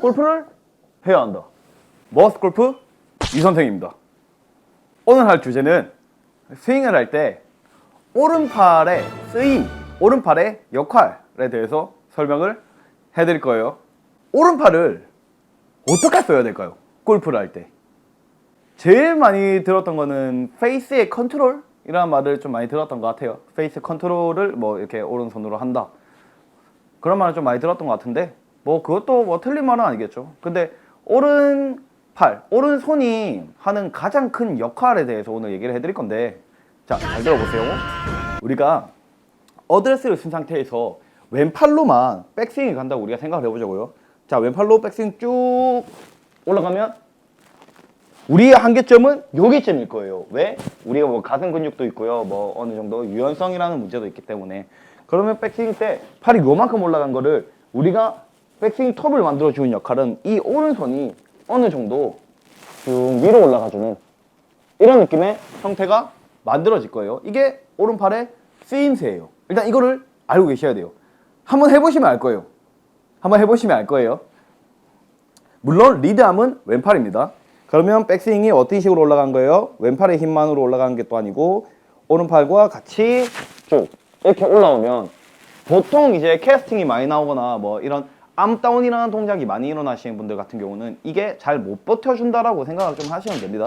골프를 해야 한다. 머스 골프 이선생입니다. 오늘 할 주제는 스윙을 할 때 오른팔의 쓰임, 오른팔의 역할에 대해서 설명을 해드릴 거예요. 오른팔을 어떻게 써야 될까요? 골프를 할 때. 제일 많이 들었던 거는 페이스의 컨트롤 이라는 말을 좀 많이 들었던 것 같아요. 페이스 컨트롤을 뭐 이렇게 오른손으로 한다. 그런 말을 좀 많이 들었던 것 같은데 뭐 그것도 뭐 틀린 말은 아니겠죠. 근데 오른팔, 오른손이 하는 가장 큰 역할에 대해서 오늘 얘기를 해드릴 건데 자, 잘 들어보세요. 우리가 어드레스를 쓴 상태에서 왼팔로만 백스윙이 간다고 우리가 생각을 해보자고요. 자, 왼팔로 백스윙 쭉 올라가면 우리의 한계점은 여기쯤일 거예요. 왜? 우리가 뭐 가슴 근육도 있고요. 뭐 어느 정도 유연성이라는 문제도 있기 때문에. 그러면 백스윙 때 팔이 요만큼 올라간 거를 우리가 백스윙 톱을 만들어 주는 역할은 이 오른손이 어느 정도 쭉 위로 올라가주는 이런 느낌의 형태가 만들어질 거예요. 이게 오른팔의 쓰임새예요. 일단 이거를 알고 계셔야 돼요. 한번 해보시면 알 거예요. 한번 해보시면 알 거예요. 물론 리드암은 왼팔입니다. 그러면 백스윙이 어떤 식으로 올라간 거예요? 왼팔의 힘만으로 올라가는 게또 아니고 오른팔과 같이 쭉 이렇게 올라오면 보통 이제 캐스팅이 많이 나오거나 뭐 이런 암다운이라는 동작이 많이 일어나시는 분들 같은 경우는 이게 잘 못 버텨준다라고 생각을 좀 하시면 됩니다.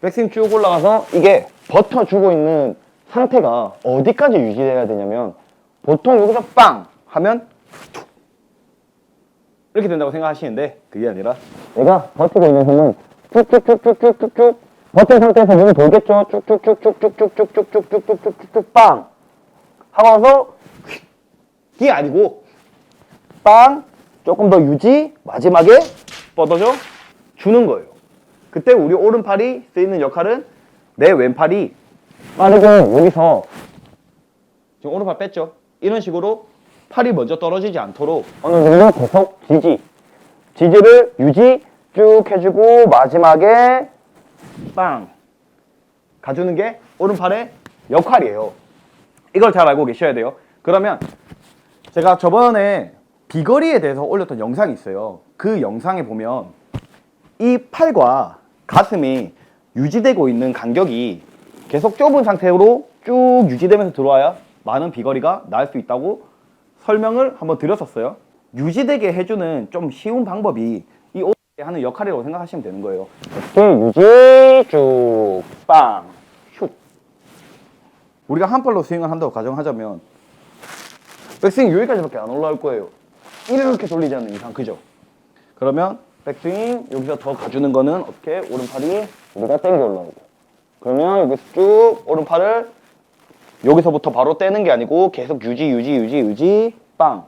백스윙 쭉 올라가서 이게 버텨주고 있는 상태가 어디까지 유지돼야 되냐면 보통 여기서 빵 하면 툭 이렇게 된다고 생각하시는데 그게 아니라 내가 버티고 있는 힘은 쭉쭉쭉쭉쭉쭉쭉 버틴 상태에서 몸이 돌겠죠. 쭉쭉쭉쭉쭉쭉쭉쭉쭉쭉쭉쭉쭉 빵 하고 나서 이게 아니고 빵 조금 더 유지 마지막에 뻗어져 주는 거예요. 그때 우리 오른팔이 쓰이는 역할은 내 왼팔이 빠르게 여기서 지금 오른팔 뺐죠. 이런 식으로 팔이 먼저 떨어지지 않도록 어느 정도 계속 지지 지지를 유지 쭉 해주고 마지막에 빵 가주는 게 오른팔의 역할이에요. 이걸 잘 알고 계셔야 돼요. 그러면 제가 저번에 비거리에 대해서 올렸던 영상이 있어요. 그 영상에 보면 이 팔과 가슴이 유지되고 있는 간격이 계속 좁은 상태로 쭉 유지되면서 들어와야 많은 비거리가 나올 수 있다고 설명을 한번 드렸었어요. 유지되게 해주는 좀 쉬운 방법이 이 오른팔이 하는 역할이라고 생각하시면 되는 거예요. 유지 쭉빵 슛. 우리가 한 팔로 스윙을 한다고 가정하자면 백스윙 여기까지밖에 안 올라올 거예요. 이렇게 돌리지 않는 이상 그죠? 그러면 백스윙 여기서 더 가주는 거는 어떻게? 오른팔이 우리가 땡겨 올라오고. 그러면 여기서 쭉 오른팔을 여기서부터 바로 떼는 게 아니고 계속 유지 유지 유지 유지 빵.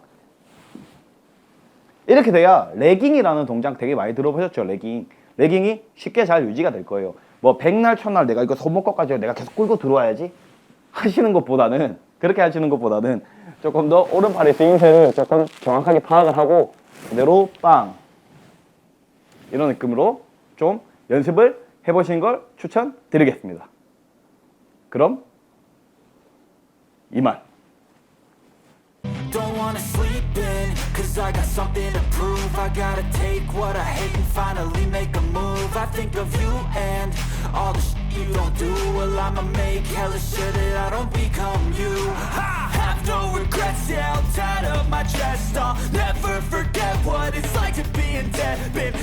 이렇게 돼야 레깅이라는 동작 되게 많이 들어보셨죠? 레깅. 레깅이 쉽게 잘 유지가 될 거예요. 뭐 백날 첫날 내가 이거 손목까지 내가 계속 끌고 들어와야지 하시는 것보다는 그렇게 하시는 것보다는 조금 더 오른팔의 스윙새를 조금 정확하게 파악을 하고 그대로 빵 이런 느낌으로 좀 연습을 해보시는 걸 추천드리겠습니다. 그럼 이만. Don't wanna sleep in, cause I got something to prove. I gotta take what I hate and finally make a move. I think of you and all the shit you don't do. Well, I'ma make hella sure that I don't become you.